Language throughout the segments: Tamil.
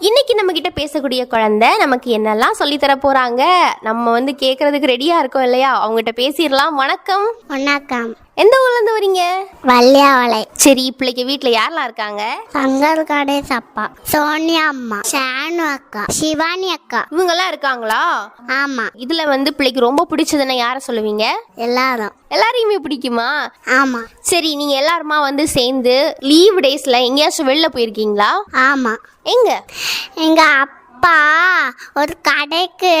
இன்னைக்கு நம்ம கிட்ட பேசக்கூடிய குழந்தை நமக்கு என்னெல்லாம் சொல்லி தர போறாங்க? நம்ம வந்து கேட்கறதுக்கு ரெடியா இருக்கோம் இல்லையா? அவங்ககிட்ட பேசிடலாம். வணக்கம். வணக்கம். எந்த ஊர்ல இருந்து வரீங்க? வள்ளியாவளை. சரி பிள்ளைக்கு வீட்ல யாரெல்லாம் இருக்காங்க? சங்கர் கணேஷ் அப்பா சோனியா அம்மா ஷானு அக்கா சிவானி அக்கா. இவங்கெல்லாம் இருக்காங்களா? ஆமா. இதுல வந்து பிள்ளைக்கு ரொம்ப பிடிச்சதுன்னா யார சொல்லுவீங்க? எல்லாரும். எல்லாரையுமே பிடிக்குமா? ஆமா. சரி நீங்க எல்லாருமா வந்து சேர்ந்து லீவ் டேஸ்ல எங்கேயாச்சும் வெளில போயிருக்கீங்களா? ஆமா. எங்க? எங்க அப்பா ஒரு கடைக்கு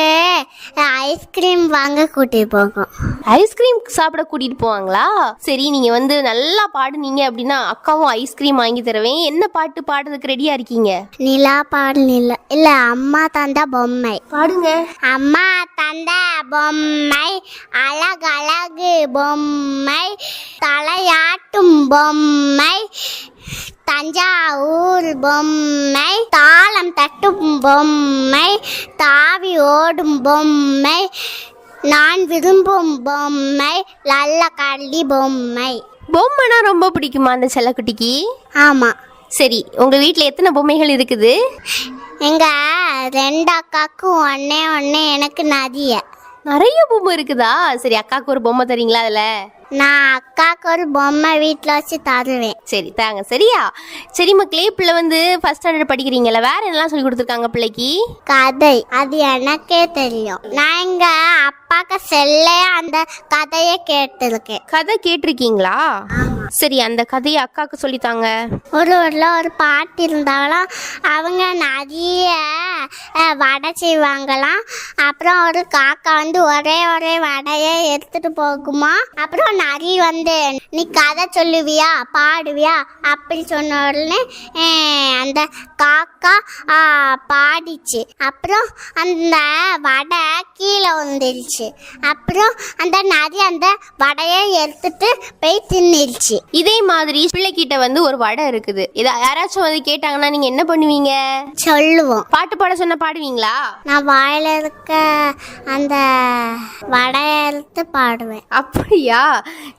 ஐஸ்கிரீம் வாங்க கூட்டி போகும் ஐஸ்கிரீம் சாப்பிட கூட்டிட்டு போவாங்களா? சரி நீங்க வந்து நல்லா பாடுனீங்க அப்படின்னா அக்காவும் ஐஸ்கிரீம் வாங்கி தருவேன். என்ன பாட்டு பாடுறதுக்கு ரெடியா இருக்கீங்க? நிலா பாடல் இல்ல அம்மா தந்த பொம்மை. பாடுங்க. அம்மா தந்த பொம்மை அழகழகு பொம்மை தலையாட்டும் பொம்மை தஞ்சாவூர் பொம்மை தாளம் தட்டும் பொம்மை தாவி ஓடும் பொம்மை நான் விரும்பும் பொம்மை நல்ல கள்ளி பொம்மை. பொம்மைனா ரொம்ப பிடிக்குமா அந்த செல்லக்குட்டிக்கு? ஆமா. சரி உங்க வீட்ல எத்தனை பொம்மைகள் இருக்குது? எங்க ரெண்டு அக்காக்கும் ஒன்னே ஒன்னே எனக்கு நதிய. நிறைய பொம்மை இருக்குதா? சரி அக்காவுக்கு ஒரு பொம்மை தரீங்களா அதுல? நான் அக்காவுக்கு ஒரு பொம்மை வீட்டில் வச்சு தருவேன். சரி தாங்க. சரியா? சரி மக்களே பிள்ளை வந்து ஃபர்ஸ்ட் ஸ்டாண்டர்ட் படிக்கிறீங்கல்ல வேற என்னலாம் சொல்லி கொடுத்துருக்காங்க பிள்ளைக்கு? கதை. அது எனக்கே தெரியும். நான் எங்க அப்பாக்கு செல்லே அந்த கதையை கேட்டிருக்கேன். கதை கேட்டிருக்கீங்களா? சரி அந்த கதையை அக்காவுக்கு சொல்லித்தாங்க. ஒரு ஊரில் ஒரு பாட்டி இருந்தாங்களாம் அவங்க நிறைய அஹ், வடை செய்வாங்களாம். அப்புறம் ஒரு காக்கா வந்து ஒரே ஒரே வடையை எடுத்துட்டு போகுமா? அப்புறம் நரி வந்து நீ கதை சொல்லுவியா? பாடுவியா? அப்படி சொன்ன உடனே அஹ், அந்த காக்கா பாடிச்சு. அப்புறம் அந்த வடை கீழே வந்துருச்சு. அப்புறம் அந்த நரி அந்த வடையை எடுத்துட்டு போய் தின்னுருச்சு. இதே மாதிரி பிள்ளைகிட்ட வந்து ஒரு வடை இருக்குது. இதை யாராச்சும் வந்து கேட்டாங்கன்னா நீங்க என்ன பண்ணுவீங்க? சொல்லுவோம். பாட்டு பாட சொன்னா பாடுவீங்களா? நான் வாயில இருக்க அந்த வடையை எடுத்து பாடுவேன். அப்படியா?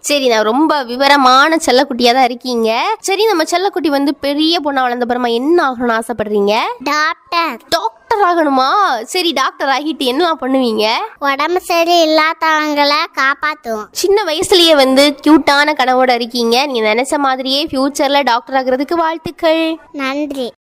சரி நான் ரொம்ப விவரமான செல்லக்குட்டியா தான் இருக்கீங்க. சரி நம்ம செல்லக்குட்டி வந்து பெரிய பொண்ணா வளர்ந்த பிறமா என்ன ஆகணும்னு ஆசைப்படுறீங்க? டாக்டர் டாக்டர் ஆகணுமா சரி டாக்டர் ஆகிட்டு என்னலாம் பண்ணுவீங்க? உடம்பு சரி இல்லாதவங்களை காப்பாற்றுவோம் சின்ன வயசுலயே வந்து கியூட்டான கனவோட இருக்கீங்க. நீங்க நினைச்ச மாதிரியே ஃபியூச்சர்ல டாக்டர் ஆகுறதுக்கு வாழ்த்துக்கள். நன்றி.